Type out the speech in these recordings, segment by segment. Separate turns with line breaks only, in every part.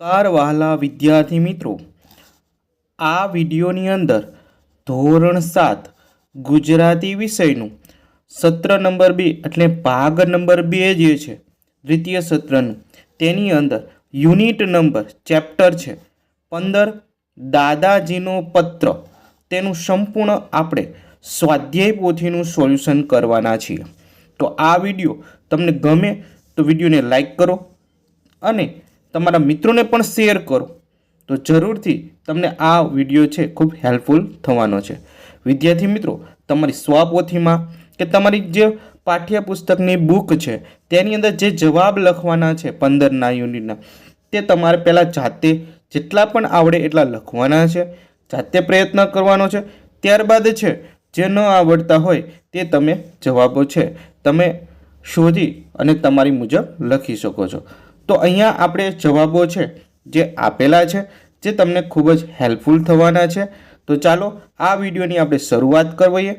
Car વહાલા વિદ્યાર્થી મિત્રો. આ વિડીયોની અંદર ધોરણ સાત ગુજરાતી વિષયનું સત્ર નંબર બે એટલે ભાગ નંબર બે જે છે, દ્વિતીય સત્રનું, તેની અંદર યુનિટ નંબર ચેપ્ટર છે. પંદર દાદાજીનો પત્ર. તેનું સંપૂર્ણ આપણે સ્વાધ્યાય પોથીનું સોલ્યુશન કરવાના છીએ. તો આ વીડિયો તમને ગમે તો વિડીયોને લાઈક કરો અને તમારા મિત્રોને પણ શેર કરો. તો જરૂરથી તમને આ વીડિયો છે ખૂબ હેલ્પફુલ થવાનો છે. વિદ્યાર્થી મિત્રો, તમારી સ્વપોથીમાં કે તમારી જે પાઠ્યપુસ્તકની બુક છે, તેની અંદર જે જવાબ લખવાના છે પંદરના યુનિટના, તે તમારે પહેલાં જાતે જેટલા પણ આવડે એટલા લખવાના છે. જાતે પ્રયત્ન કરવાનો છે. ત્યારબાદ છે, જે ન આવડતા હોય તે તમે જવાબો છે, તમે શોધી અને તમારી મુજબ લખી શકો છો. તો અહીંયા આપણે જવાબો છે જે આપેલા છે, જે તમને ખૂબ જ હેલ્પફુલ થવાના છે. તો ચાલો આ વિડીયોની આપણે શરૂઆત કરીએ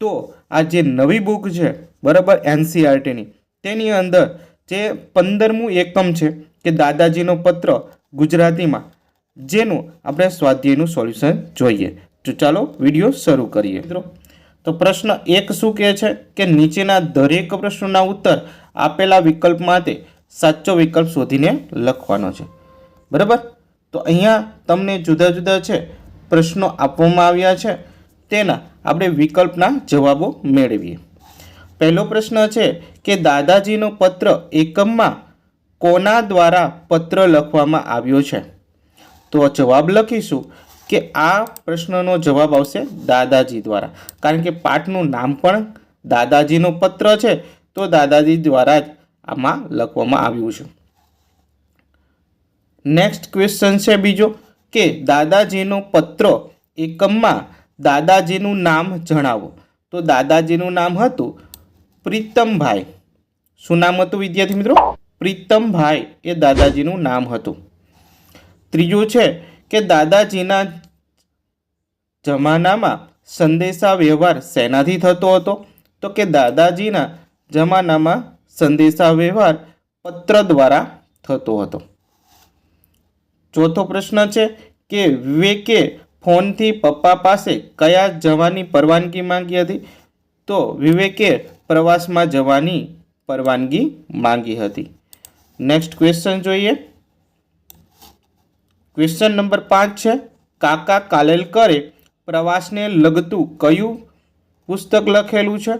તો આ જે નવી બુક છે, બરાબર એનસીઆરટીની તેની અંદર જે પંદરમું એકમ છે કે દાદાજીનો પત્ર ગુજરાતીમાં, જેનું આપણે સ્વાધ્યાયનું સોલ્યુશન જોઈએ. તો ચાલો વીડિયો શરૂ કરીએ. મિત્રો, તો પ્રશ્ન એક શું કહે છે કે નીચેના દરેક પ્રશ્નોના ઉત્તર આપેલા વિકલ્પ માટે સાચો વિકલ્પ શોધીને લખવાનો છે. બરાબર? તો અહીંયા તમને જુદા જુદા છે પ્રશ્નો આપવામાં આવ્યા છે. તેના આપણે વિકલ્પના જવાબો મેળવીએ. પહેલો પ્રશ્ન છે કે દાદાજીનો પત્ર એકમમાં કોના દ્વારા પત્ર લખવામાં આવ્યો છે? તો જવાબ લખીશું કે આ પ્રશ્નનો જવાબ આવશે દાદાજી દ્વારા. કારણ કે પાઠનું નામ પણ દાદાજીનો પત્ર છે. તો દાદાજી દ્વારા જ આમાં લખવામાં આવ્યું છે. નેક્સ્ટ ક્વેશ્ચન છે બીજો, કે દાદાજીનો પત્ર એકમમાં દાદાજીનું નામ જણાવો. તો દાદાજીનું નામ હતું પ્રીતમભાઈ. શું નામ હતું વિદ્યાર્થી મિત્રો? પ્રીતમભાઈ એ દાદાજીનું નામ હતું. ત્રીજું છે કે દાદાજીના જમાનામાં સંદેશા વ્યવહાર શેનાથી થતો હતો. તો કે દાદાજીના જમાનામાં સંદેશા વ્યવહાર પત્ર દ્વારા થતો હતો. ચોથો પ્રશ્ન છે કે વિવેકે ફોનથી પપ્પા પાસે કયા જવાની પરવાનગી માંગી હતી? તો વિવેકે પ્રવાસમાં જવાની પરવાનગી માંગી હતી. નેક્સ્ટ ક્વેશ્ચન જોઈએ. ક્વેશ્ચન નંબર પાંચ છે, કાકા કાલેલકરે પ્રવાસને લગતું કયું પુસ્તક લખેલું છે?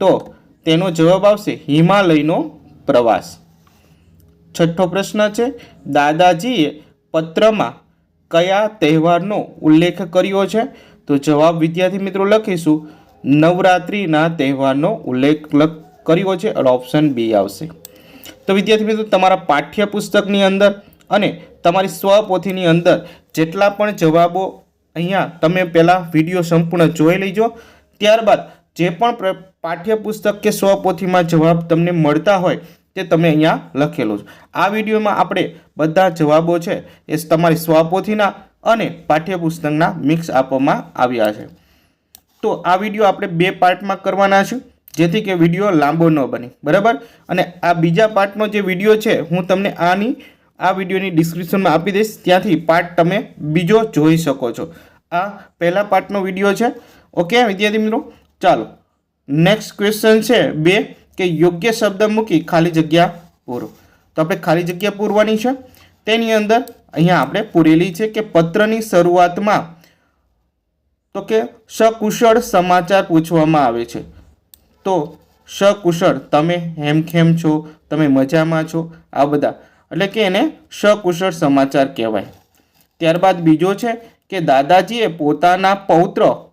તો તેનો જવાબ આવશે હિમાલયનો પ્રવાસ. છઠ્ઠો પ્રશ્ન છે, દાદાજીએ પત્રમાં કયા તહેવારનો ઉલ્લેખ કર્યો છે? તો જવાબ વિદ્યાર્થી મિત્રો લખીશું. નવરાત્રિના તહેવારનો ઉલ્લેખ લખ, કર્યો છે ઓપ્શન બી આવશે. તો વિદ્યાર્થી મિત્રો, તમારા પાઠ્યપુસ્તકની અંદર અને તમારી સ્વપોથીની અંદર જેટલા પણ જવાબો અહીંયા તમે પહેલાં વીડિયો સંપૂર્ણ જોઈ લેજો. ત્યારબાદ જે પણ પાઠ્યપુસ્તક કે સ્વપોથીમાં જવાબ તમને મળતા હોય તે તમે અહીંયા લખેલો છે. આ વિડીયોમાં આપણે બધા જવાબો છે એ તમારી સ્વપોથીના અને પાઠ્યપુસ્તકના મિક્સ આપવામાં આવ્યા છે. તો આ વીડિયો આપણે બે પાર્ટમાં કરવાના છે, જેથી કે વીડિયો લાંબો ન બને. બરાબર? અને આ બીજા પાર્ટનો જે વીડિયો છે, હું તમને આની, આ વિડીયોની ડિસ્ક્રિપ્શનમાં આપી દઈશ. ત્યાંથી પાર્ટ તમે બીજો જોઈ શકો છો. આ પહેલા પાર્ટનો વીડિયો છે. ઓકે, વિદ્યાર્થી મિત્રો? ચાલો નેક્સ્ટ ક્વેશ્ચન છે બે, કે યોગ્ય શબ્દ મૂકી ખાલી જગ્યા પૂરો. તો આપણે ખાલી જગ્યા પૂરવાની છે. તેની અંદર અહીંયા આપણે પૂરેલી છે કે પત્રની શરૂઆતમાં તો કે સકુશળ સમાચાર પૂછવામાં આવે છે. તો સકુશળ, તમે હેમખેમ છો, તમે મજામાં છો, આ બધા. એટલે કે એને સકુશળ સમાચાર કહેવાય. ત્યારબાદ બીજો છે કે દાદાજીએ પોતાના પૌત્ર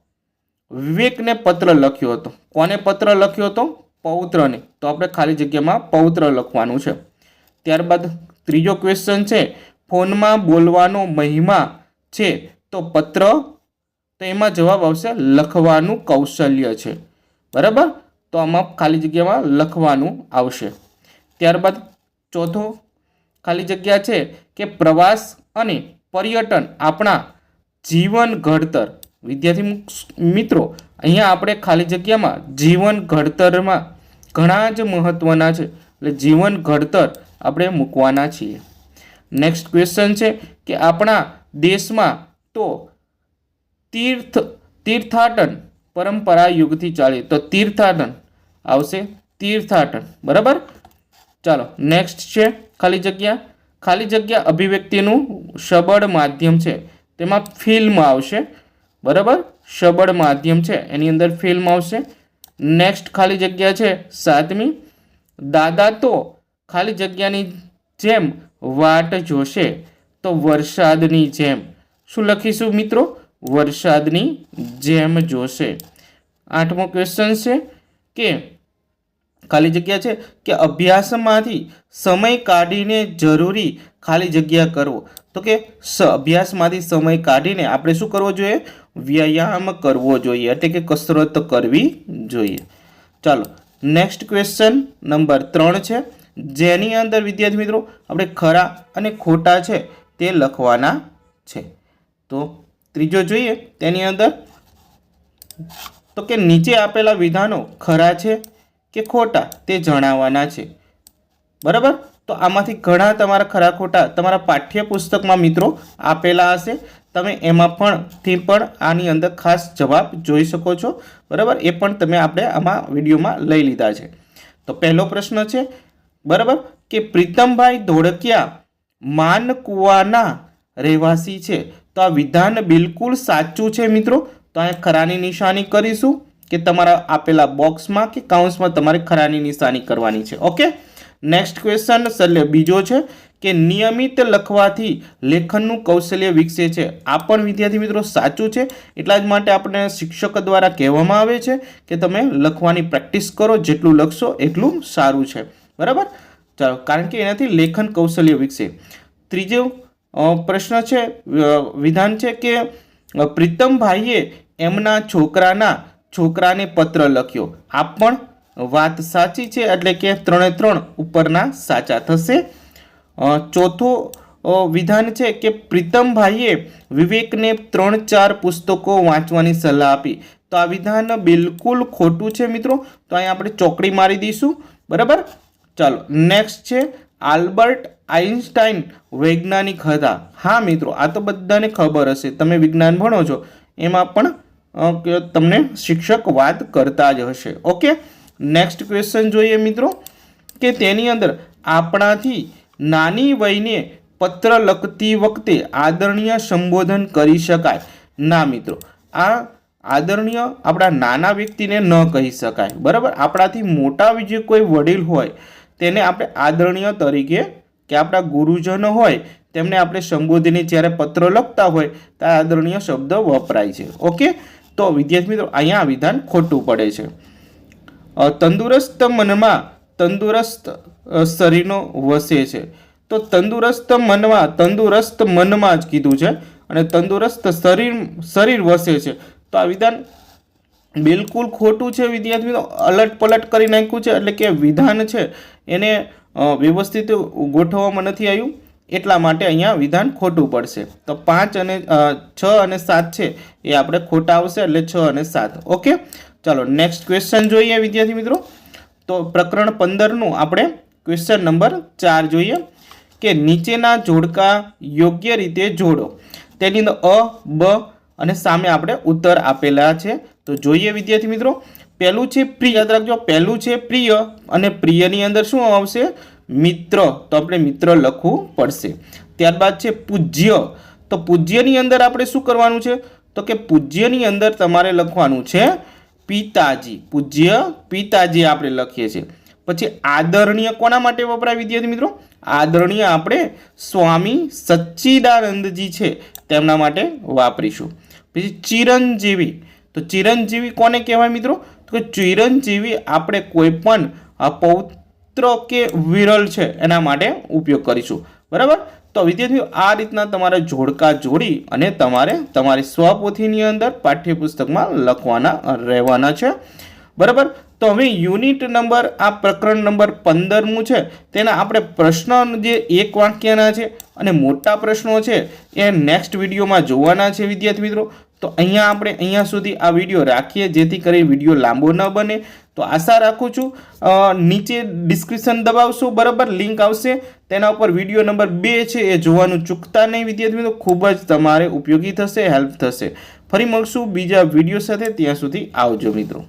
વિવેકને પત્ર લખ્યો હતો. કોને પત્ર લખ્યો હતો? પૌત્રને. તો આપણે ખાલી જગ્યામાં પૌત્ર લખવાનું છે. ત્યારબાદ ત્રીજો ક્વેશ્ચન છે, ફોનમાં બોલવાનો મહિમા છે, તો પત્ર, તો એમાં જવાબ આવશે લખવાનું કૌશલ્ય છે. બરાબર? તો આમાં ખાલી જગ્યામાં લખવાનું આવશે. ત્યારબાદ ચોથો ખાલી જગ્યા છે કે પ્રવાસ અને પર્યટન આપણા જીવન ઘડતર. વિદ્યાર્થી મિત્રો, અહીંયા આપણે ખાલી જગ્યામાં જીવન ઘડતરમાં ઘણા જ મહત્ત્વના છે. એટલે જીવન ઘડતર આપણે મૂકવાના છીએ. નેક્સ્ટ ક્વેશ્ચન છે કે આપણા દેશમાં તો તીર્થ, તીર્થાટન પરંપરા યુગથી ચાલે. તો તીર્થાટન આવશે. તીર્થાટન. બરાબર? ચાલો નેક્સ્ટ છે ખાલી જગ્યા. ખાલી જગ્યા અભિવ્યક્તિનું સબળ માધ્યમ છે. તેમાં ફિલ્મ આવશે. બરાબર? સબળ માધ્યમ છે. એની અંદર ફિલ્મ આવશે. નેક્સ્ટ ખાલી જગ્યા છે સાતમી. દાદા તો ખાલી જગ્યાની જેમ વાટ જોશે તો વરસાદની જેમ. શું લખીશું મિત્રો? વરસાદની જેમ જોશે. આઠમો ક્વેશ્ચન છે કે ખાલી જગ્યા છે કે અભ્યાસમાંથી સમય કાઢીને જરૂરી ખાલી જગ્યા કરવો તો કે સ, અભ્યાસમાંથી સમય કાઢીને આપણે શું કરવો જોઈએ? વ્યાયામ કરવો જોઈએ. એટલે કે કસરત કરવી જોઈએ. ચાલો નેક્સ્ટ ક્વેશ્ચન નંબર ત્રણ છે. જેની અંદર, વિદ્યાર્થી મિત્રો, આપણે ખરા અને ખોટા છે તે લખવાના છે. તો ત્રીજો જોઈએ, તેની અંદર, તો કે નીચે આપેલા વિધાનો ખરા છે કે ખોટા તે જણાવવાના છે. બરાબર? તો આમાંથી ઘણા તમારા ખરા ખોટા તમારા પાઠ્યપુસ્તકમાં મિત્રો આપેલા હશે. તમે એમાં પણ થી પણ આની અંદર ખાસ જવાબ જોઈ શકો છો. બરાબર? એ પણ તમે આપણે આમાં વિડીયોમાં લઈ લીધા છે. તો પહેલો પ્રશ્ન છે, બરાબર? કે પ્રીતમભાઈ ધોળકિયા માનકુવાના રહેવાસી છે. તો આ વિધાન બિલકુલ સાચું છે મિત્રો. તો અહીંયા ખરાની નિશાની કરીશું કે તમારા આપેલા બોક્સમાં કે કાઉન્સમાં તમારે ખરાની નિશાની કરવાની છે. ઓકે? નેક્સ્ટ ક્વેશ્ચન એટલે બીજો છે કે નિયમિત લખવાથી લેખનનું કૌશલ્ય વિકસે છે. આ પણ વિદ્યાર્થી મિત્રો સાચું છે. એટલા જ માટે આપણે શિક્ષક દ્વારા કહેવામાં આવે છે કે તમે લખવાની પ્રેક્ટિસ કરો, જેટલું લખશો એટલું સારું છે. બરાબર? ચાલો, કારણ કે એનાથી લેખન કૌશલ્ય વિકસે. ત્રીજો પ્રશ્ન છે વિધાન છે કે પ્રીતમભાઈએ એમના છોકરાના છોકરાને પત્ર લખ્યો. આ પણ વાત સાચી છે, એટલે કે ત્રણે ત્રણ ઉપરના સાચા થશે. ચોથો વિધાન છે કે પ્રીતમભાઈએ વિવેકને ત્રણ ચાર પુસ્તકો વાંચવાની સલાહ આપી. તો આ વિધાન બિલકુલ ખોટું છે મિત્રો. તો અહીંયા આપણે ચોકડી મારી દઈશું. બરાબર? ચાલો, નેક્સ્ટ છે આલ્બર્ટ આઇન્સ્ટાઈન વૈજ્ઞાનિક હતા. હા મિત્રો, આ તો બધાને ખબર હશે. તમે વિજ્ઞાન ભણો છો. એમાં પણ તમને શિક્ષક વાત કરતા જ હશે. ઓકે? નેક્સ્ટ ક્વેશ્ચન જોઈએ મિત્રો, કે તેની અંદર આપણાથી નાની વયને પત્ર લખતી વખતે આદરણીય સંબોધન કરી શકાય. ના મિત્રો, આ આદરણીય આપણા નાના વ્યક્તિને ન કહી શકાય. બરાબર? આપણાથી મોટા જે કોઈ વડીલ હોય, તેને આપણે આદરણીય તરીકે, કે આપણા ગુરુજનો હોય, તેમને આપણે સંબોધીને જ્યારે પત્ર લખતા હોય ત્યારે આદરણીય શબ્દ વપરાય છે. ઓકે? તો વિદ્યાર્થી મિત્રો, અહીંયા વિધાન ખોટું પડે છે. તંદુરસ્ત મનમાં તંદુરસ્ત શરીરનો વસે છે. તો તંદુરસ્ત મનમાં તંદુરસ્ત મનમાં જ કીધું છે અને તંદુરસ્ત શરીર શરીર વસે છે. તો આ વિધાન બિલકુલ ખોટું છે વિદ્યાર્થી અલટ પલટ કરી નાખ્યું છે, એટલે કે વિધાન છે. એને વ્યવસ્થિત ગોઠવવામાં નથી આવ્યું. એટલા માટે અહીંયા વિધાન ખોટું પડશે. તો પાંચ અને છ અને સાત છે. એ આપણે ખોટા આવશે, એટલે છ અને સાત. ઓકે? ચાલો નેક્સ્ટ ક્વેશ્ચન જોઈએ વિદ્યાર્થી મિત્રો. તો પ્રકરણ પંદરનું આપણે ક્વેશ્ચન નંબર ચાર જોઈએ. કે નીચેના જોડકા યોગ્ય રીતે જોડો. તેની અંદર અ, બ અને સામે આપણે ઉત્તર આપેલા છે. તો જોઈએ વિદ્યાર્થી મિત્રો. પહેલું છે પ્રિય, યાદ રાખજો, પહેલું છે પ્રિય અને પ્રિયની અંદર શું આવશે? મિત્ર. તો આપણે મિત્ર લખવું પડશે. ત્યારબાદ છે પૂજ્ય. તો પૂજ્યની અંદર આપણે શું કરવાનું છે? તો કે પૂજ્યની અંદર તમારે લખવાનું છે પિતાજી, પૂજ્ય પિતાજી આપણે લખીએ છીએ. પછી આદરણીય કોના માટે વપરાય વિદ્યાર્થી મિત્રો? આદરણીય આપણે સ્વામી સચ્ચિદાનંદજી છે, તેમના માટે વાપરીશું. પછી ચિરંજીવી, તો ચિરંજીવી કોને કહેવાય મિત્રો? તો ચિરંજીવી આપણે કોઈ પણ પૌત્ર કે વિરલ છે, એના માટે ઉપયોગ કરીશું. બરાબર? તો વિદ્યાર્થીઓ, આ રીતના તમારે જોડકા જોડી અને તમારે તમારી સ્વપોથીની અંદર પાઠ્યપુસ્તકમાં લખવાના રહેવાના છે. બરાબર? તો હવે યુનિટ નંબર, આ પ્રકરણ નંબર પંદરમું છે. તેના આપણે પ્રશ્ન જે એક વાક્યના છે અને મોટા પ્રશ્નો છે એ નેક્સ્ટ વિડીયોમાં જોવાના છે વિદ્યાર્થી મિત્રો. તો અહીંયા આપણે અહીંયા સુધી આ વીડિયો રાખીએ, જેથી કરી વીડિયો લાંબો ન બને. તો આશા રાખું છું નીચે ડિસ્ક્રિપ્શન દબાવશો, બરાબર લિંક આવશે. તેના ઉપર વીડિયો નંબર બે છે એ જોવાનું ચૂકતા નહીં વિદ્યાર્થી મિત્રો. ખૂબ જ તમારે ઉપયોગી થશે હેલ્પ થશે. ફરી મળશું બીજા વીડિયો સાથે, ત્યાં સુધી આવજો મિત્રો.